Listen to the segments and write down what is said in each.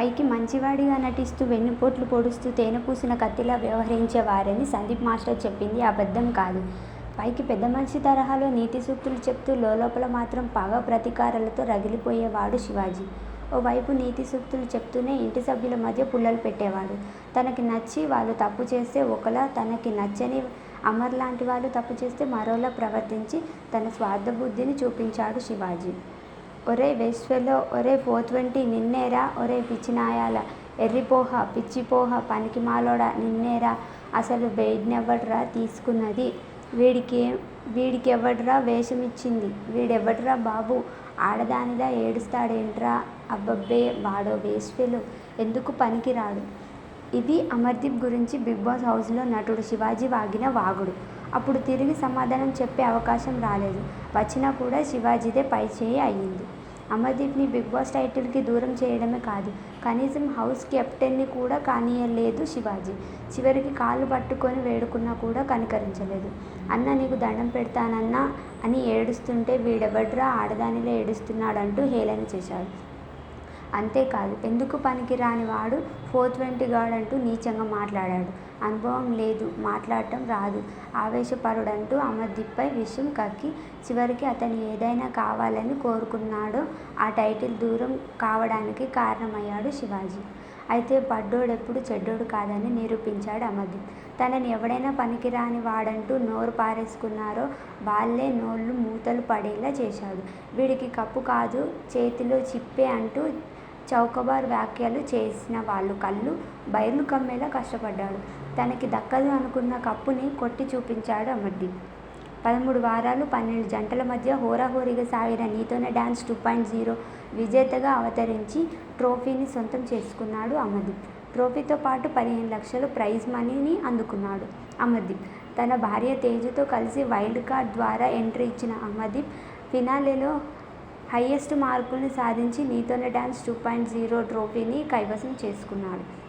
పైకి మంచివాడిగా నటిస్తూ వెన్నుపోట్లు పొడుస్తూ తేనెపూసిన కత్తిలా వ్యవహరించేవారని సందీప్ మాస్టర్ చెప్పింది అబద్ధం కాదు. పైకి పెద్ద మనిషి తరహాలో నీతి సూక్తులు చెప్తూ లోలోపల మాత్రం పగ ప్రతీకారాలతో రగిలిపోయేవాడు శివాజీ. ఓవైపు నీతి సూక్తులు చెప్తూనే ఇంటి సభ్యుల మధ్య పుల్లలు పెట్టేవాడు. తనకి నచ్చి వాళ్ళు తప్పు చేస్తే ఒకలా తనకి నచ్చని అమర్లాంటి వాళ్ళు తప్పు చేస్తే మరోలా ప్రవర్తించి తన స్వార్థబుద్ధిని చూపించాడు శివాజీ. ఒరే వేశ్వలో ఒరే ఫోర్ ట్వంటీ నిన్నేరా ఒరే పిచ్చినాయాలా ఎర్రిపోహ పిచ్చిపోహ పనికిమాలోడా నిన్నేరా అసలు బెయిడ్నెవడ్రా తీసుకున్నది? వీడికేం వీడికెవడ్రా వేషమిచ్చింది? వీడెవడ్రా బాబు? ఆడదానిలా ఏడుస్తాడేంట్రా? అబ్బబ్బే వాడో వేశ్వలు ఎందుకు పనికిరాడు? ఇది అమర్దీప్ గురించి బిగ్ బాస్ హౌస్లో నటుడు శివాజీ వాగిన వాగుడు. అప్పుడు తిరిగి సమాధానం చెప్పే అవకాశం రాలేదు. వచ్చినా కూడా శివాజీదే పైచేయి అయ్యింది. అమర్దీప్ని బిగ్ బాస్ టైటిల్కి దూరం చేయడమే కాదు కనీసం హౌస్ కెప్టెన్ని కూడా కానియలేదు శివాజీ. చివరికి కాళ్ళు పట్టుకొని వేడుకున్నా కూడా కనికరించలేదు. అన్నా నీకు దండం పెడతానన్నా అని ఏడుస్తుంటే వీడెవడ్రా ఆడదానిలో ఏడుస్తున్నాడంటూ హేళన చేశాడు. అంతేకాదు ఎందుకు పనికిరాని వాడు ఫోర్ ట్వంటీ అంటూ నీచంగా మాట్లాడాడు. అనుభవం లేదు మాట్లాడటం రాదు ఆవేశపరుడంటూ అమర్దీప్పై విషం కక్కి చివరికి అతను ఏదైనా కావాలని కోరుకున్నాడో ఆ టైటిల్ దూరం కావడానికి కారణమయ్యాడు శివాజీ. అయితే పడ్డోడెప్పుడూ చెడ్డోడు కాదని నిరూపించాడు అమర్దీప్. తనని ఎవడైనా పనికిరాని వాడంటూ నోరు పారేసుకున్నారో వాళ్ళే నోళ్ళు మూతలు పడేలా చేశాడు. వీడికి కప్పు కాదు చేతిలో చిప్పే అంటూ చౌకబారు వ్యాఖ్యలు చేసిన వాళ్ళు కళ్ళు బయలు కమ్మేలా కష్టపడ్డాడు. తనకి దక్కదు అనుకున్న కప్పుని కొట్టి చూపించాడు అమర్దీప్. పదమూడు వారాలు పన్నెండు జంటల మధ్య హోరాహోరీగా సాగిన నీతోనే డ్యాన్స్ టూ పాయింట్ జీరో విజేతగా అవతరించి ట్రోఫీని సొంతం చేసుకున్నాడు అమర్దీప్. ట్రోఫీతో పాటు పదిహేను లక్షలు ప్రైజ్ మనీని అందుకున్నాడు అమర్దీప్. తన భార్య తేజుతో కలిసి వైల్డ్ కార్డ్ ద్వారా ఎంట్రీ ఇచ్చిన అమర్దీప్ ఫినాలేలో హయ్యెస్ట్ మార్కుల్ని సాధించి నీతోనే డ్యాన్స్ టూ పాయింట్ జీరో ట్రోఫీని కైవసం చేసుకున్నాడు.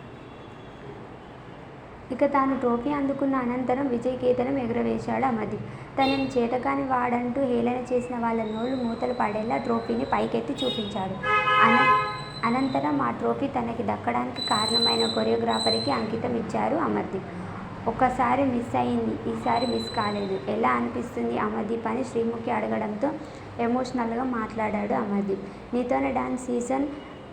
ఇక తాను ట్రోఫీ అందుకున్న అనంతరం విజయ్ కేతనం ఎగురవేశాడు అమది తనని చేతకాని వాడంటూ హేళన చేసిన వాళ్ళ నోళ్ళు మూతలు పడేలా ట్రోఫీని పైకెత్తి చూపించాడు. అన అనంతరం ఆ ట్రోఫీ తనకి దక్కడానికి కారణమైన కొరియోగ్రాఫర్కి అంకితం ఇచ్చారు అమర్దీప్. ఒకసారి మిస్ అయింది ఈసారి మిస్ కాలేదు ఎలా అనిపిస్తుంది అమర్దీప్ అని శ్రీముఖి అడగడంతో ఎమోషనల్గా మాట్లాడాడు అమర్దీప్. నీతోనే డాన్స్ సీజన్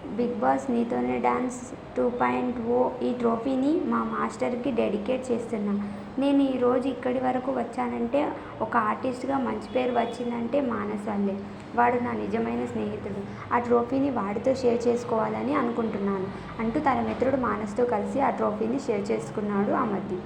బిగ్ బాస్ నీతోనే డాన్స్ టూ పాయింట్ ఓ ఈ ట్రోఫీని మా మాస్టర్కి డెడికేట్ చేస్తున్నా. నేను ఈరోజు ఇక్కడి వరకు వచ్చానంటే ఒక ఆర్టిస్ట్గా మంచి పేరు వచ్చిందంటే మానస్ వల్లే. వాడు నా నిజమైన స్నేహితుడు. ఆ ట్రోఫీని వాడితో షేర్ చేసుకోవాలని అనుకుంటున్నాను అంటూ తన మిత్రుడు మానస్తో కలిసి ఆ ట్రోఫీని షేర్ చేసుకున్నాడు ఆ మధ్య